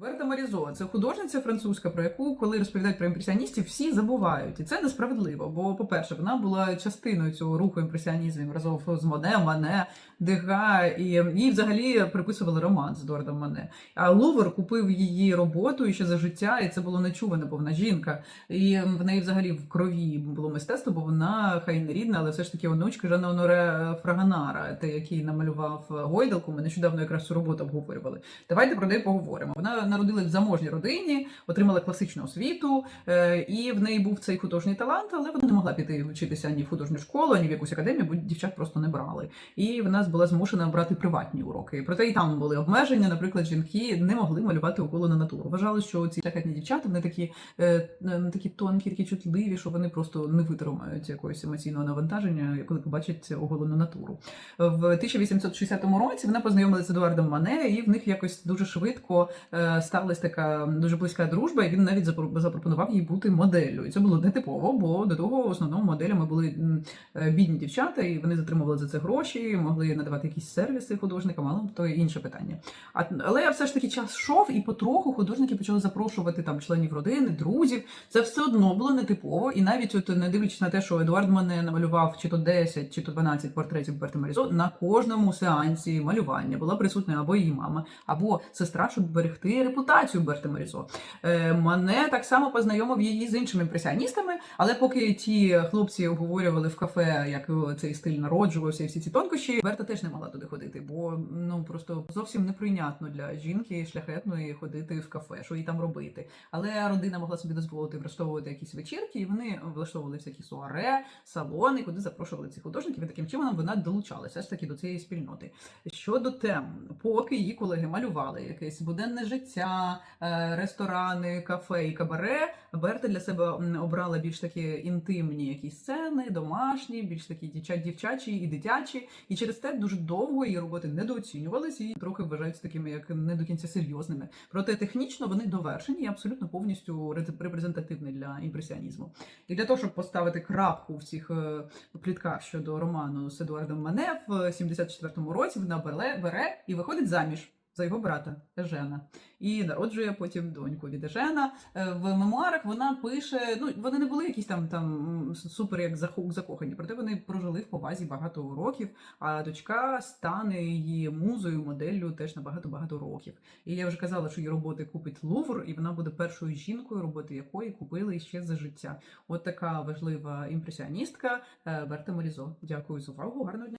Берта Марізо це художниця французька, про яку, коли розповідають про імпресіоністів, всі забувають. І це несправедливо. Бо, по-перше, вона була частиною цього руху імпресіонізму разом з Моне, Мане, Дега, і їй взагалі приписували роман з Едуардом Мане. А Лувр купив її роботу ще за життя, і це було нечуване, бо вона жінка. І в неї взагалі в крові було мистецтво, бо вона хай не рідна, але все ж таки онучка Жана Оноре Фраганара, те, який намалював Гойдалку. Ми нещодавно якраз цю роботу обговорювали. Давайте про неї поговоримо. Вона народилась в заможній родині, отримала класичну освіту, е, і в неї був цей художній талант, але вона не могла піти вчитися ні в художню школу, ні в якусь академію, бо дівчат просто не брали. І вона була змушена брати приватні уроки. Проте і там були обмеження. Наприклад, жінки не могли малювати уколи на натуру. Вважали, що ці шляхетні дівчата вони такі, е, такі тонкі, такі чутливі, що вони просто не витримають якогось емоційного навантаження, коли побачать оголену натуру. В 1860 році вона познайомилася з Едуардом Мане, і в них якось дуже швидко е, сталася така дуже близька дружба, і він навіть запро- запропонував їй бути моделлю. І це було нетипово, бо до того в основному моделями були е, бідні дівчата, і вони затримували за це гроші, могли надавати якісь сервіси художникам, але то інше питання. Але все ж таки час йшов, і потроху художники почали запрошувати там членів родини, друзів. Це все одно було нетипово. І навіть от не дивлячись на те, що Едуард мене намалював чи то 10, чи то 12 портретів Берти Марізо, на кожному сеансі малювання була присутня або її мама, або сестра, щоб берегти репутацію Берти Марізо. Е, Мене так само познайомив її з іншими імпресіоністами, але поки ті хлопці обговорювали в кафе, як цей стиль народжувався і всі ці тонкощі, Берта теж не мала туди ходити, бо ну просто зовсім неприйнятно для жінки шляхетної ходити в кафе, що їй там робити. Але родина могла собі дозволити влаштовувати якісь вечірки, і вони влаштовували всякі суаре, салони, куди запрошували цих художників. І таким чином вона долучалася ж таки до цієї спільноти. Щодо тем, поки її колеги малювали якесь буденне життя, е, ресторани, кафе і кабаре, Берта для себе обрала більш такі інтимні якісь сцени, домашні, більш такі дівчачі і дитячі. І через те дуже довго її роботи недооцінювалися і трохи вважаються такими як не до кінця серйозними. Проте технічно вони довершені і абсолютно повністю репрезентативні для імпресіонізму. І для того, щоб поставити крапку в цих е, плітках щодо роману з Едуардом Мане в 74-му році вона бере і виходить заміж. За його брата Ежена і народжує потім доньку від Ежена. Е, В мемуарах вона пише: ну вони не були якісь там там супер як закохані, проте вони прожили в повазі багато років. А дочка стане її музою, моделлю теж на багато багато років. І я вже казала, що її роботи купить Лувр, і вона буде першою жінкою, роботи якої купили ще за життя. От така важлива імпресіоністка е, Берта Морізо. Дякую за увагу. Гарного дня.